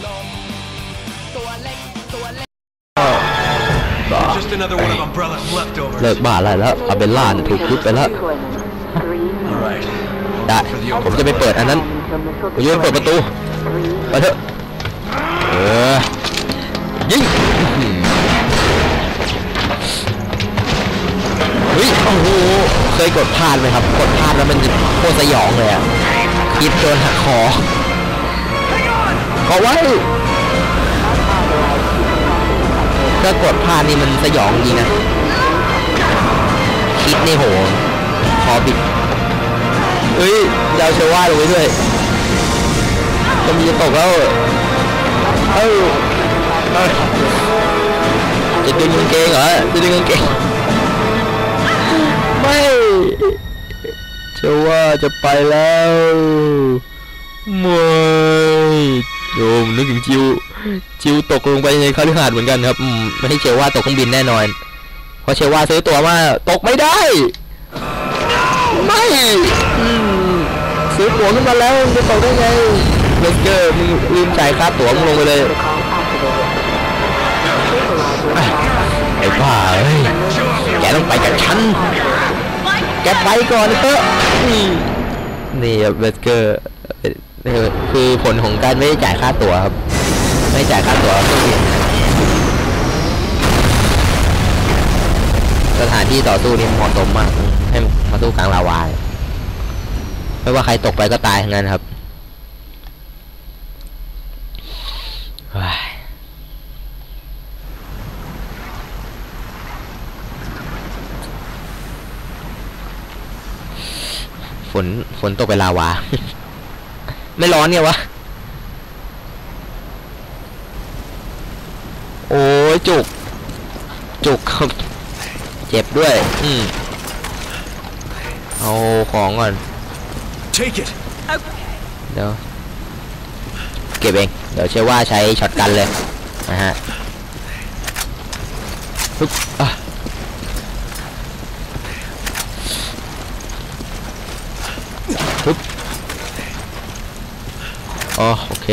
เคยดื่มนมตัวเล็กตัวเล็ก Just another one of Umbrella's leftovers. เลิกบ้าอะไรแล้วอาเบลล่าเนี่ยถูกยุบไปแล้ว All right. ได้ผมจะไปเปิดอันนั้นผมจะไปเปิดประตูไปเถอะเออยิงเฮ้ยโอ้โหเคยกดพลาดไหมครับ กดพลาดแล้วมันจะโคตรสยองเลยอะคิดโดนหักคอ ขอไว้ถ้ากดพลาดนี่มันสยองจริงนะ คิดในี่โหคอบิดเฮ้ยยาวเชว่าลงไปด้วยจะมีจะตกแล้วเอ้าจะดึงกางเกงเหรอจะดึงกางเกงไม่เชว่าจะไปแล้วม่โยมนึกถึงจิวจิวตกลงไปในคฤหาสน์เหมือนกันครับอืมไม่ให้เชว่าตกเครื่องบินแน่นอน เพราะเชว่าซื้อตั๋วมาตกไม่ได้ ไม่อืมซื้อตั๋วขึ้นมาแล้วจะตกได้ไงเลสเกอร์มึงลืมจ่ายค่าตั๋วมึงลงไปเลยไอ้บ้าเอ้ยแกต้องไปกับฉันแกไปก่อนเถอะนี่นี่ครับเลสเกอร์ คือผลของการไม่ได้จ่ายค่าตั๋วครับ ไม่จ่ายค่าตั๋วเครื่องบินสถานที่ต่อสู้นี่เหมาะสมมาก ให้มาสู้กลางลาวาไม่ว่าใครตกไปก็ตายทั้งนั้นครับฝนฝนตกไปลาวา ไม่ร้อนเนี่ยวะ โอ้ยจุก จุกครับ เจ็บด้วย อืมเอาของก่อน Take it. เดี๋ยว เก็บเอง เดี๋ยวเชื่อว่าใช้ช็อตกันเลยนะฮะปึ๊บอะ อ๋อโอเค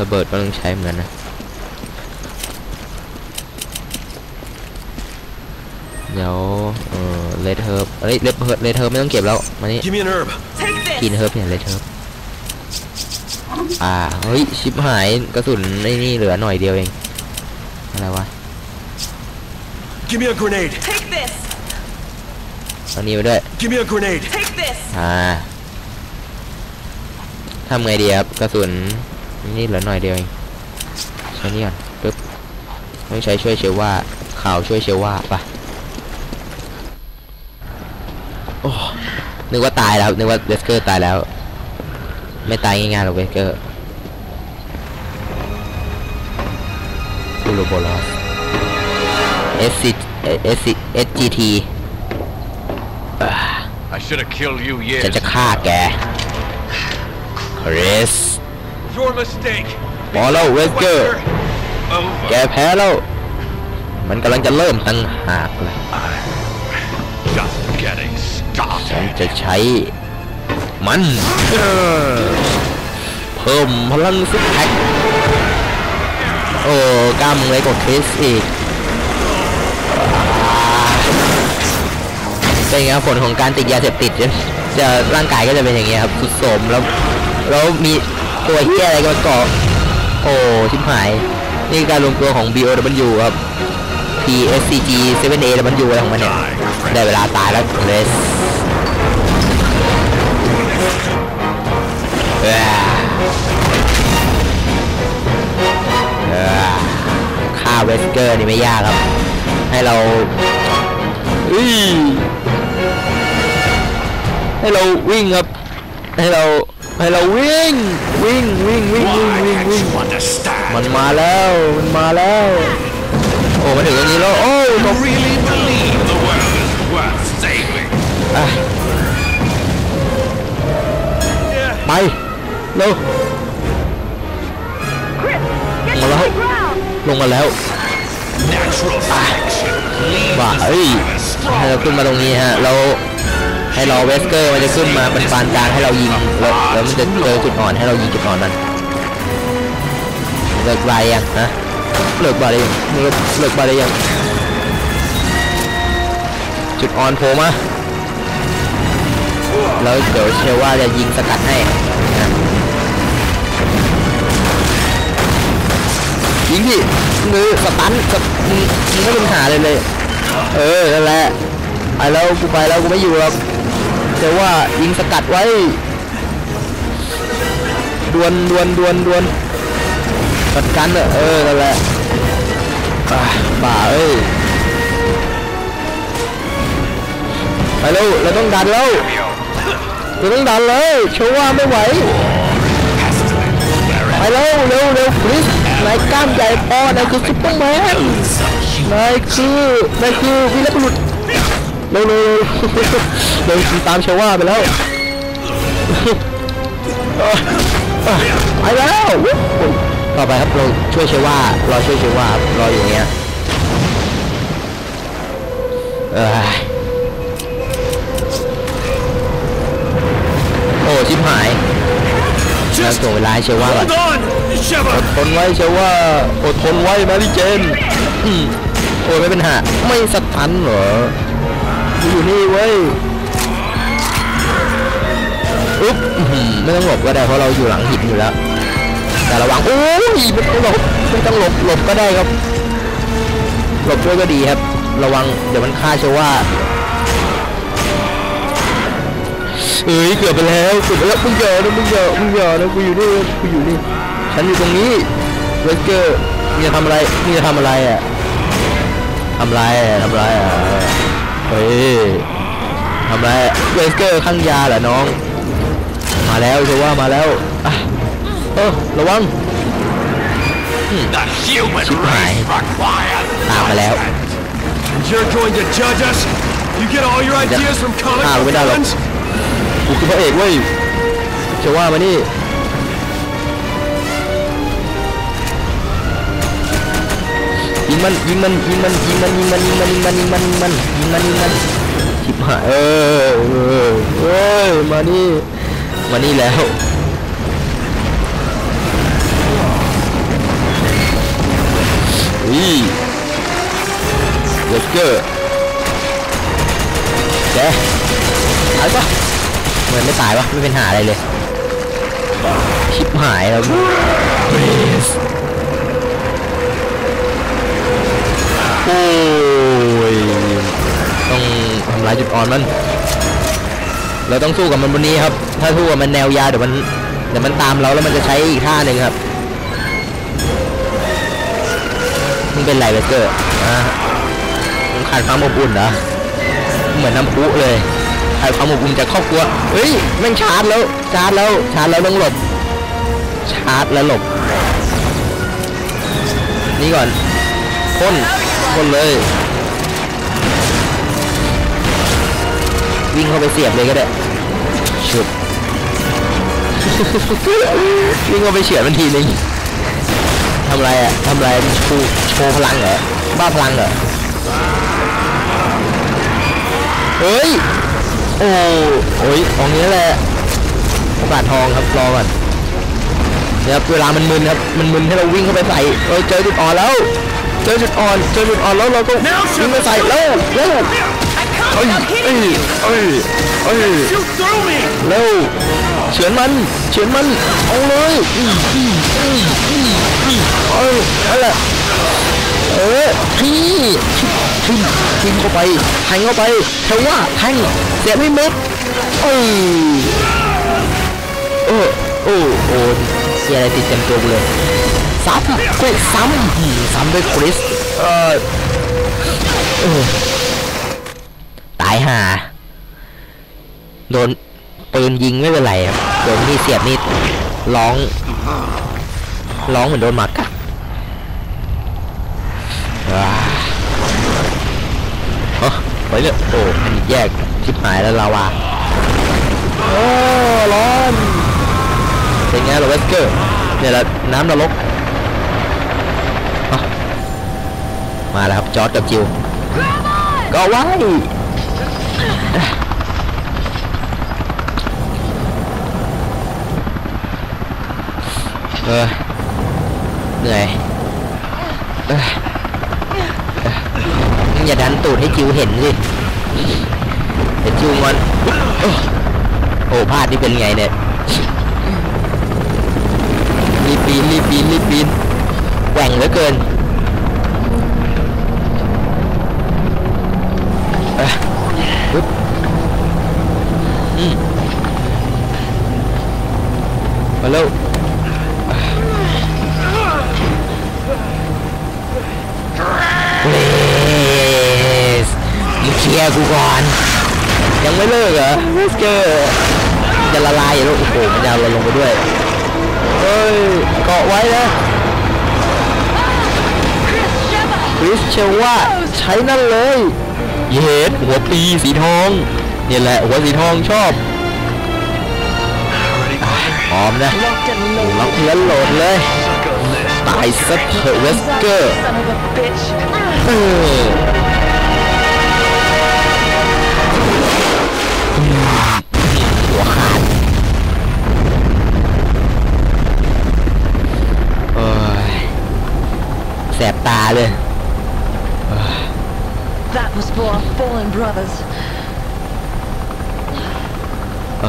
ระเบิดก็ต้องใช้เหมือนกันนะเดี๋ยวเออเลดเฮิร์บเฮ้ยเลดเฮิร์บเลดเฮิร์บไม่ต้องเก็บแล้วมานี่ Give me an herb. กินเฮิร์บเนี่ยเลดเฮิร์บอ่าเฮ้ยชิปหายกระสุนไอ้นี่เหลือหน่อยเดียวเองอะไรวะ Give me a grenade. Take this! เอานี้ไปด้วย Give me a grenade. Take this! อ่า ทำไงดีครับกระสุนนี่เหลือหน่อยเดียวเองใช้นี่ก่อนปึ๊บต้องใช้ช่วยเชลว่าข่าวช่วยเชลว่าปะโอ้นึกว่าตายแล้วนึกว่าเวสเกอร์ตายแล้ว ไม่ตายง่ายๆหรอกเวสเกอร์อูโรโบลอส S C S C S G T I should have killed you ฉัน years จะฆ่าแก คริส Your mistake. พอแล้วเวสเกอร์ แก Over. แพ้แล้ว มันกำลังจะเริ่มตั้งหากเลย Just getting ฉัน started. จะใช้ มัน เพิ่มพลังซิกแพคโอ้กล้ามเล็กกว่าคริสอีกเป็นไงครับผลของการติดยาเสพติดจะจะร่างกายก็จะเป็นอย่างเงี้ยครับสุดโทรมแล้ว แล้วมีตัวเฮียอะไรก็มาเกาะโอ้ชิบหาย นี่การรวมตัวของ BOW ครับ PSCG 7A แล้วมันอยู่อะไรของมันเนี่ย ได้เวลาตายแล้วเลสฆ่าเวสเกอร์นี่ไม่ยากครับ ให้เราให้เราวิ่งครับ ให้เรา ให้เราวิ่งวิ่งวิ่งวิ่งวิ่ง Why วิ่ง can't วิ่ง you understand? มันมาแล้วมันมาแล้วโอ้มาถึงตรงนี้แล้วโอ้ต You ก really believe the world is worth saving? อะไปเร็ว Chris, get Hello? to the ground! ลงมาแล้ว Natural selection. Leaves ว่า the เอ้ย survivors ให้เรา stronger. ขึ้นมาตรงนี้ฮะแล้ว ให้รอเวสเกอร์มันจะขึ้นมาเป็นปานกลางให้เรายิงแล้วแล้วมันจะเจอจุดอ่อนให้เรายิงจุดอ่อนมันเลิกบายยังนะเลิกบายได้ยังเลิกเลิกบายได้ยังจุดอ่อนโผล่มาแล้วเดี๋ยวเชื่อว่าจะยิงสกัดให้นะยิงดิมือสตันสตมึงมึงไม่เป็นปัญหาเลยเลย เออนั่นแหละไปแล้วกูไปแล้วกูไม่อยู่หรอก แต่ว่ายิงสกัดไว้ดวนดวนดวนดวนจัดกันเถอะเออนั่นแหละอ่าเอ้ยไปเร็วเราต้องดันแล้วเราต้องดันเลยเชื่อว่าไม่ไหวไปเร็วเร็วเร็วคริสนายกล้ามใหญ่พอนายคือซุปเปอร์แมนนายคือนายคือวีรบุรุษ เร็วเร็วเร็วเร็วตามเชว่าไปแล้วไปแล้วต่อไปครับเราช่วยเชว่ารอช่วยเชว่าครับรออยู่อย่างเงี้ยเอ้ยโอ้ชิบหายแล้วส่งเวลาให้เชว่าก่อน Hold on! อ Sheva! ดทนไว้เชียวว่าอดทนไว้มาริเจนอืมโอ้ยไม่เป็นหาไม่สตันเหรอกู อยู่นี่เว้ยอุ๊บไม่ต้องหลบก็ได้เพราะเราอยู่หลังหินอยู่แล้ว แต่ระวังโอ้ยไม่ต้องหลบไม่ต้องหลบหลบก็ได้ครับ หลบด้วยก็ดีครับ ระวังเดี๋ยวมันฆ่าเชียวว่าเอ้ยเกือบไปแล้วเกือบไปแล้วมึงอย่านะมึงอย่ามึงอย่านะกูอยู่นี่กูอยู่นี่ฉันอยู่ตรงนี้เวสเกอร์มึงจะทำอะไรมึงจะทำอะไรอะทำอะไรอะทำอะไรอะ เฮ้ยทำอะไรเวสเกอร์ข้างยาเหรอน้อง มาแล้วเชื่อว่ามาแล้วอะเออระวัง The human Chip race high. requires ตามมาแล้ว You're going to judge us? You get all your ideas from comic Ah, book without a- villains? กูคือพระเอกเว้ยเชื่อว่ามานี่ มันยิงมันยิงมันยิงมันยิงมันยิงมันยิงมันยิงมันยิงมันยิงมันยิงมันชิบหายเออเออมานี่มานี่แล้วอีเด็กเกอร์แกตายปะเหมือนไม่ตายวะไม่เป็นหาอะไรเลยชิบหายแล้ว จุดอ่อนมัน เราต้องสู้กับมันบนนี้ครับ ถ้าสู้กับมันแนวยาวเดี๋ยวมันเดี๋ยวมันตามเราแล้วมันจะใช้อีกท่าหนึ่งครับมึงเป็นไรเบเกอร์อะมึงขาดความอบอุ่นเหรอเหมือนน้ำพุเลยขาดความอบอุ่นจากครอบครัวเฮ้ยแม่งชาร์จแล้วชาร์จแล้วชาร์จแล้วต้องหลบ ชาร์จแล้วหลบ นี่ก่อนพ่นพ่นเลย วิ่งเข้าไปเสียบเลยก็ได้ชุดวิ่งเข้าไปเฉือนมันทีนึงทำไรอะทำไรโชว์โชว์พลังเหรอบ้าพลังเหรอเฮ้ยโอ้โอ้ยตรงนี้แหละโอกาสทองครับรอก่อนเนี่ยครับเวลามันมึนครับมันมึนให้เราวิ่งเข้าไปใส่เอ้ยเจอจุดอ่อนแล้ว เจอจุดอ่อนเจอจุดอ่อนแล้วเราก็วิ่งไปใส่แล้วเร็ว เอ้ยเอ้ยเอ้ยเอ้ยเร็วเฉือนมันเฉือนมันเอาเลยอืมอืมอืมอืมอืมเออนั่นแหละเออที่ทิ่มทิ่มเข้าไปแทงเข้าไปเทว่าแทงเสียไม่เม็ดเออเออโอ้โอ้เสียอะไรติดเต็มตัวเลยซ้ำกูซ้ำซ้ำด้วยคริสเออเออายห่าโดนปืนยิงไม่เป็นไรครับโดนที่เสียบนี่ร้องร้องเหมือนโดนหมากัดว้าเอ้าไปเลยโอ้มันแยกชิบหายแล้วลาวาโอ้ร้อนเป็นไงล่ะเวสเกอร์เนี่ยแหละน้ำนรกเอ้ามาแล้วครับจอร์ดกับจิวก็ไว้ เออเหนื่อยเอออย่าดันตูดให้จิวเห็นสิเดี๋ยวจิวมันโอ้พลาดนี่เป็นไงเนี่ยรีบปีนรีบปีนรีบปีนแหว่งเหลือเกินปึ๊บ มาเร็วเลสมึงเคลียร์กูก่อน ยังไม่เลิกเหรอเวสเกอร์จะละลายอยู่แล้วโอ้โหมันยาวเราลงไปด้วยเฮ้ยเกาะไว้นะคริสเชว่าใช้นั่นเลย เย็ดหัวปีสีทอง นี่แหละหัวสีทองชอบ ร้อมนะ Locked and ล็อก loaded. เพื่อนโหลดเลย Suck on this. ตายซะเถอะเวสเกอร์ Son of a bitch. เออหัวขาดโอ้ยแสบตาเลย That was for our fallen brothers. เ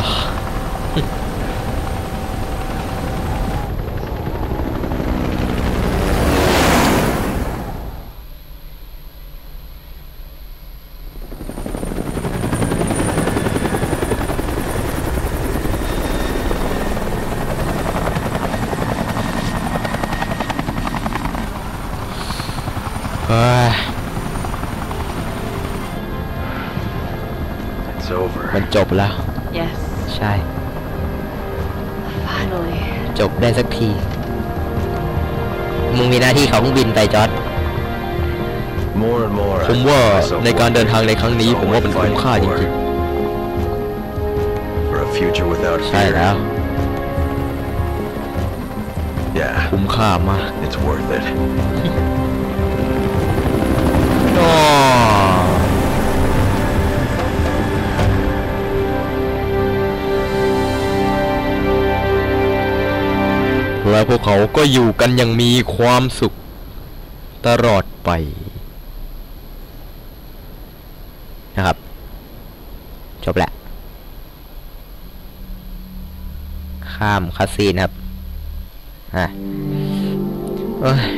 จบแล้ว Yes, ใช่ finally. จบได้สักที มึงมีหน้าที่เขาเครื่องบินไปจอร์ด More and more. ผมว่าในการเดินทางในครั้งนี้ ผมว่ามันคุ้มค่าจริง For a future without ๆใช่ fear. แล้ว Yeah, คุ้มค่ามาก it's worth it. อ๋อ และพวกเขาก็อยู่กันอย่างมีความสุขตลอดไปนะครับ จบแล้วข้ามคาซีนครับอะ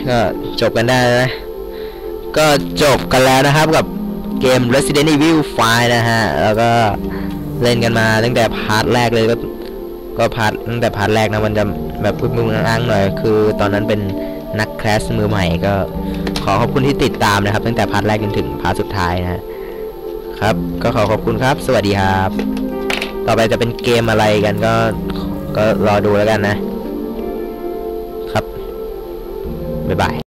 ก็จบกันได้แล้วนะ ก็จบกันแล้วนะครับกับเกม Resident Evil 5 นะฮะ แล้วก็เล่นกันมาตั้งแต่พาร์ทแรกเลยก็ก็พาร์ทตั้งแต่พาร์ทแรกนะมันจะ แบบพึ่งมึงอ้างๆหน่อย คือตอนนั้นเป็นนักแคสมือใหม่ก็ ขอขอบคุณที่ติดตามนะครับ ตั้งแต่พาร์ทแรกจนถึงพาร์ทสุดท้ายนะฮะครับ ก็ขอขอบคุณครับ สวัสดีครับ ต่อไปจะเป็นเกมอะไรกันก็ก็รอดูแล้วกันนะครับ บ๊ายบาย